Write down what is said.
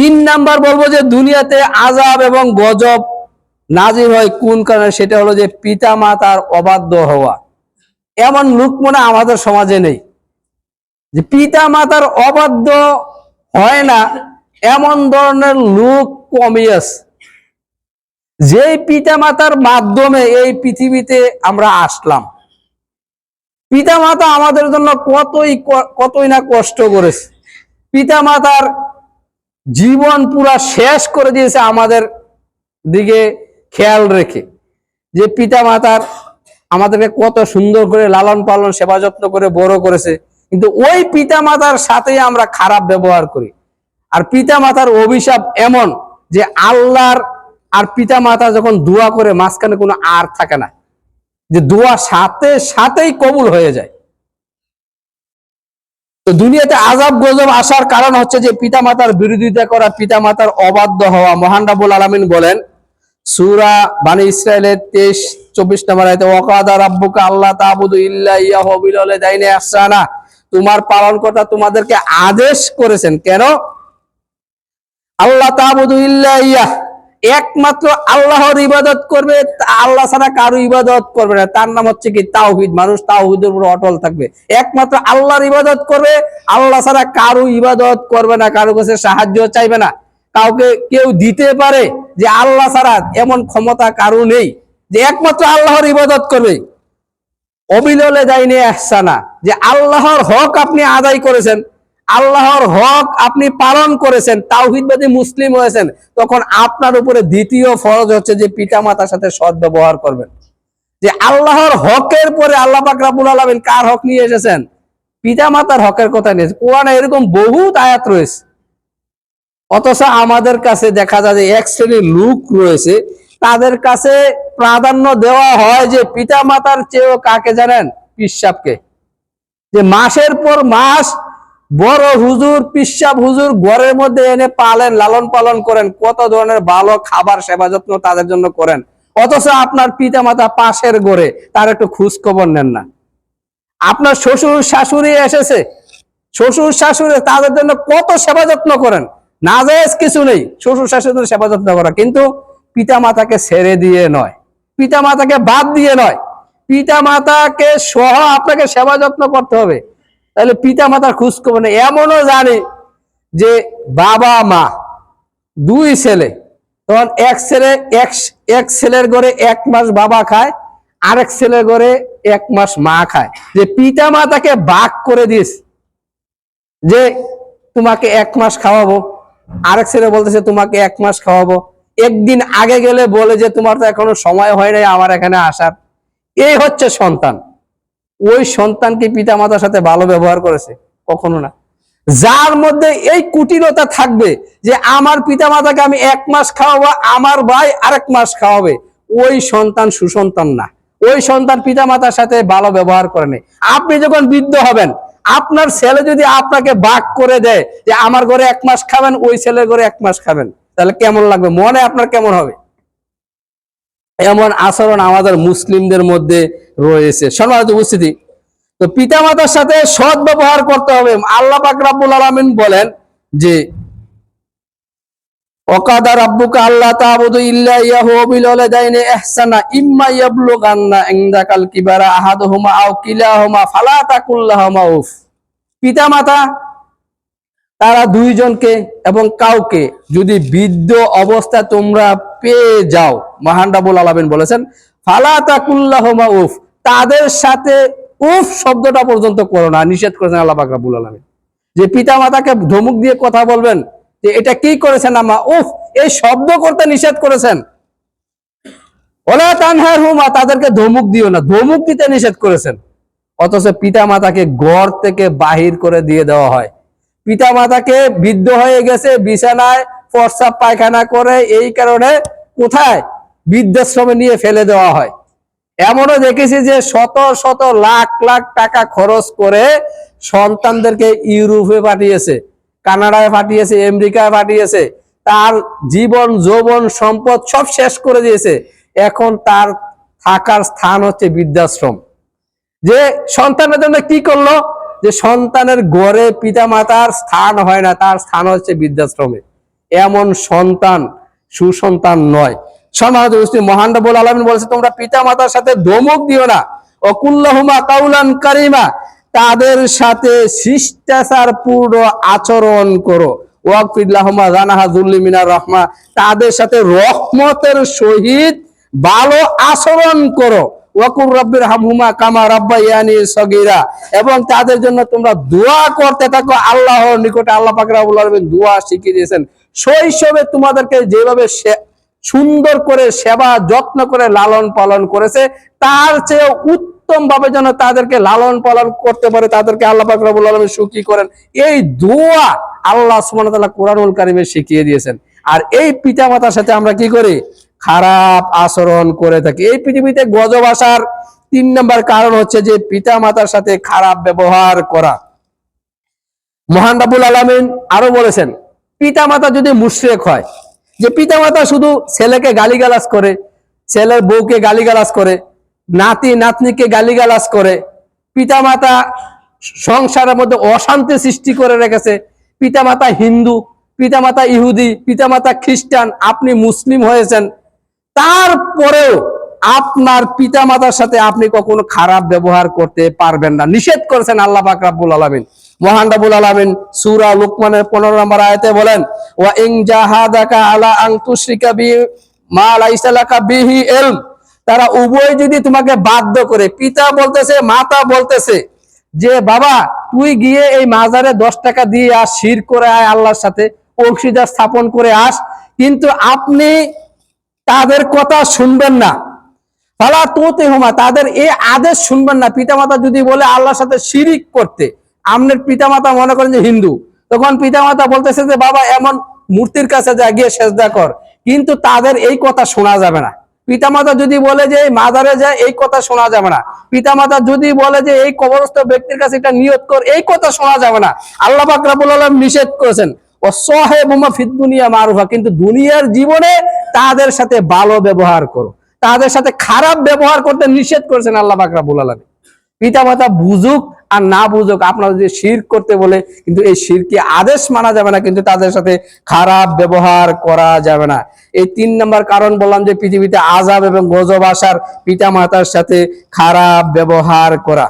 তিন নাম্বার বলব যে দুনিয়াতে আজাব এবং গজব নাজির হয় কোন কারণে? সেটা হলো যে পিতা মাতার অবাধ্য হওয়া। এমন লোক মনে আমাদের সমাজে নেই। যে পিতা মাতার অবাধ্য হয় না, এমন ধরনের লোক কমই আছে যেই পিতা মাতার মাধ্যমে এই পৃথিবীতে আমরা আসলাম। পিতা মাতা আমাদের জন্য কতই কতই না কষ্ট করেছে। পিতা মাতার জীবন পুরা শেষ করে দিয়েছে আমাদের দিকে খেয়াল রেখে। যে পিতা মাতার আমাদেরকে কত সুন্দর করে লালন পালন, সেবা যত্ন করে বড় করেছে। কিন্তু ওই পিতা মাতার সাথেই আমরা খারাপ ব্যবহার করি। আর পিতা মাতার অভিশাপ এমন যে আল্লাহর আর পিতা মাতা যখন দোয়া করে, মাঝখানে কোনো আর থাকে না। যে দোয়া সাথে সাথেই কবুল হয়ে যায়। তো দুনিয়াতে আজাব গজব আসার কারণ হচ্ছে যে পিতা মাতার বিরোধিতা করা পিতা মাতার অবাধ্য হওয়া। মহান রাবুল আলমিন বলেন, সুরা বানি ইসরায়েলের তেইশ, চব্বিশ নম্বর আয়তে, ওয়াকাদা রাব্বুকা আল্লাহ তাবুদু ইল্লা ইয়াহু বিল ওয়ালিদাইনি ইহসানা তোমার পালনকর্তা তোমাদেরকে আদেশ করেছেন। কেন? আল্লাহ তাবুদু ইল্লা ইয়াহ। একমাত্র আল্লাহর ইবাদত করবে আল্লাহ ছাড়া কারও ইবাদত করবে না। তার নাম হচ্ছে কি তাওহিদ। মানুষ তাওহিদের উপর অটল থাকবে। একমাত্র আল্লাহর ইবাদত করবে, আল্লাহ ছাড়া কারও ইবাদত করবে না, কারও কাছে সাহায্য চাইবে না। কাউকে কেউ দিতে পারে যে আল্লাহ ছাড়া এমন ক্ষমতা কারও নেই, যে একমাত্র আল্লাহর ইবাদত করবে। অবিললে যায়নি এহসানা, যে আল্লাহর হক আপনি আদায় করেছেন। আল্লাহর হক আপনি পালন করেছেন, তাওহিদবাদী মুসলিম হয়েছেন, তখন আপনার উপরে দ্বিতীয় ফরজ হচ্ছে যে পিতা মাতার সাথে সৎ ব্যবহার করবেন। যে আল্লাহর হকের পরে আল্লাহ পাক আলামিন কার হক নিয়ে এসেছেন? পিতা মাতার হকের কথা নিয়েছে কোরআনে এরকম বহুত আয়াত রয়েছে। অথচ আমাদের কাছে দেখা যায় যে এক শ্রেণির লোক রয়েছে, তাদের কাছে প্রাধান্য দেওয়া হয় যে পিতা মাতার চেয়েও কাকে জানেন? পিসাবকে যে মাসের পর মাস বড় হুজুর, পিসাব হুজুর ঘরের মধ্যে এনে পালেন, লালন পালন করেন, কত ধরনের ভালো খাবার সেবা যত্ন তাদের জন্য করেন। অথচ আপনার পিতা মাতা পাশের গড়ে তার একটু খোঁজ খবর নেন না। আপনার শ্বশুর শাশুড়ি এসেছে, শ্বশুর শাশুড়ি তাদের জন্য কত সেবা যত্ন করেন। না কিছু নেই, শ্বশুর শাশুড়ির সেবা যত্ন করা। কিন্তু পিতা মাতাকে ছেড়ে দিয়ে নয় পিতা মাতাকে বাদ দিয়ে নয়। পিতা মাতাকে সহ আপনাকে সেবা যত্ন করতে হবে। তাহলে পিতা মাতার খোঁজ খবর নেই। এমনও জানি যে বাবা, মা, দুই ছেলে, তখন এক ছেলে, এক এক ছেলের ঘরে এক মাস বাবা খায়, আরেক ছেলের ঘরে এক মাস মা খায়। যে পিতা মাতাকে বাক করে দিস যে তোমাকে এক মাস খাওয়াবো, আরেক ছেলে বলতেছে তোমাকে এক মাস খাওয়াবো। একদিন আগে গেলে বলে যে তোমার তো এখনও সময় হয় নাই আমার এখানে আসার। এই হচ্ছে সন্তান। ওই সন্তানকে পিতা মাতার সাথে ভালো ব্যবহার করেছে, কখনো না। যার মধ্যে এই কুটিলতা থাকবে যে আমার পিতা মাতাকে আমি এক মাস খাওয়াবো, আমার ভাই আরেক মাস খাওয়াবে, ওই সন্তান সুসন্তান না। ওই সন্তান পিতা মাতার সাথে ভালো ব্যবহার করে নেই। আপনি যখন বৃদ্ধ হবেন, আপনার ছেলে যদি আপনাকে বাক করে দেয় যে আমার ঘরে এক মাস খাবেন, ওই ছেলের ঘরে এক মাস খাবেন, তাহলে কেমন লাগবে? মনে আপনার কেমন হবে? এমন আচরণ আমাদের মুসলিমদের মধ্যে রয়েছে। সম্মানিত উপস্থিতি, তো পিতামাতার সাথে সৎ ব্যবহার করতে হবে। আল্লাহ পাক রাব্বুল আলামিন বলেন যে, ওকাদা রাব্বুকা আল্লাহ ইল্লা তারা দুইজনকে এবং কাউকে যদি বৃদ্ধ অবস্থা তোমরা পেয়ে যাও, মহান রাবুল আলামিন বলেছেন, ফালা তাকুল্লাহমা উফ তাদের সাথে উফ শব্দটা পর্যন্ত করো না, নিষেধ করেছেন আল্লাহ পাক রাব্বুল আলামিন। যে পিতা মাতাকে ধমক দিয়ে কথা বলবেন, যে এটা কি করেছেন আমা উফ, এই শব্দ করতে নিষেধ করেছেন। হুমা তাদেরকে ধমক দিও না, ধমক দিতে নিষেধ করেছেন। অথচ পিতা মাতাকে গড় থেকে বাহির করে দিয়ে দেওয়া হয়। পিতা মাতাকে বৃদ্ধ হয়ে গেছে, বিছানায় প্রস্রাব পায়খানা করে, এই কারণে কোথায় বৃদ্ধাশ্রমে নিয়ে ফেলে দেওয়া হয়। এমনও দেখেছি যে শত শত লাখ লাখ টাকা খরচ করে সন্তানদেরকে ইউরোপে পাঠিয়েছে, কানাডায় পাঠিয়েছে, আমেরিকায় পাঠিয়েছে। তার জীবন, যৌবন, সম্পদ সব শেষ করে দিয়েছে। এখন তার থাকার স্থান হচ্ছে বৃদ্ধাশ্রম। যে সন্তানের জন্য কি করল? যে সন্তানের গড়ে পিতা মাতার স্থান হয় না, তার স্থান হচ্ছে বৃদ্ধাশ্রমে। এমন সন্তান সুসন্তান নয়। সমাজ মহান রব্বুল আলমিন বলেছে, তোমরা পিতা মাতার সাথে ধমক দিও না। অকুল্লাহুমা কাউলান কারিমা, তাদের সাথে শিষ্টাচার পূর্ণ আচরণ করো। ওয়াকফিল্লাহমা জানাহা জুল্লিমিনা রহমা, তাদের সাথে রহমতের সহিত ভালো আচরণ করো। ওয়াকুর রব্বির হামহুমা কামা রব্বা ইয়ানি সগিরা। এবং তাদের জন্য তোমরা দোয়া করতে থাকো, আল্লাহর নিকটে আল্লাহ পাক রাব্বুল আলামিন দোয়া শিখিয়ে দিয়েছেন। শৈশবে তোমাদেরকে যেভাবে সুন্দর করে সেবা, যত্ন করে লালন পালন করেছে, তার চেয়ে উত্তম ভাবে যেন তাদেরকে লালন পালন করতে পারে, তাদেরকে আল্লাহ পাক আলামিন সুখী করেন। এই দোয়া আল্লাহ ওয়া তাআলা কোরআনুল কারিমে শিখিয়ে দিয়েছেন। আর এই পিতা মাতার সাথে আমরা কি করি? খারাপ আচরণ করে থাকে। এই পৃথিবীতে গজব আসার তিন নম্বর কারণ হচ্ছে যে পিতা মাতার সাথে খারাপ ব্যবহার করা। মহান রাবুল আলমিন আরও বলেছেন পিতা মাতা যদি মুশরেক হয়, যে পিতা মাতা শুধু ছেলেকে গালিগালাজ করে, ছেলের বউকে গালিগালাজ করে, নাতি, নাতনিকে গালিগালাজ করে পিতা মাতা সংসারের মধ্যে অশান্তি সৃষ্টি করে রেখেছে পিতা মাতা হিন্দু পিতা মাতা ইহুদি পিতা মাতা খ্রিস্টান, আপনি মুসলিম হয়েছেন তারপরেও আপনার পিতা মাতার সাথে আপনি কখনো খারাপ ব্যবহার করতে পারবেন না। নিষেধ করেছেন আল্লাহ পাক রাব্বুল আলামিন। মহান রাব্বুল আলামিন সূরা লুকমানের 15 নম্বর আয়াতে বলেন, ওয়া ইন জাহাদাকা আলা আন তুশরিকা বি মা লাইসা লাকা বিহি ইলম। তারা উভয় যদি তোমাকে বাধ্য করে, পিতা বলতেছে, মাতা বলতেছে, যে বাবা, তুই গিয়ে এই মাজারে দশ টাকা দিয়ে আস শির করে আয় আল্লাহর সাথে, অংশীদার স্থাপন করে আস। কিন্তু আপনি তাদের কথা শুনবেন না। ফালা তোতে হোমা তাদের এই আদেশ শুনবেন না। পিতামাতা যদি বলে আল্লাহর সাথে শিরিক করতে আপনার পিতামাতা মনে করেন যে হিন্দু, তখন পিতামাতা বলতেছে যে, বাবা, এমন মূর্তির কাছে যা, গিয়ে সেজদা কর। কিন্তু তাদের এই কথা শোনা যাবে না। পিতামাতা যদি বলে যে মাজারে যায় এই কথা শোনা যাবে না। পিতামাতা যদি বলে যে, এই কবরস্থ ব্যক্তির কাছে এটা নিয়ত কর, এই কথা শোনা যাবে না। আল্লাহ পাক রাব্বুল আলামিন নিষেধ করেছেন। দুনিয়া মারুফা, কিন্তু দুনিয়ার জীবনে তাদের সাথে ভালো ব্যবহার করো। তাদের সাথে খারাপ ব্যবহার করতে নিষেধ করেছেন আল্লাহ পাক রাব্বুল পিতা মাতা বুঝুক আর না বুঝুক আপনারা যদি শির করতে বলে, কিন্তু এই শিরকে আদেশ মানা যাবে না, কিন্তু তাদের সাথে খারাপ ব্যবহার করা যাবে না। এই তিন নম্বর কারণ বললাম যে, পৃথিবীতে আজাব এবং গজব আসার পিতা মাতার সাথে খারাপ ব্যবহার করা।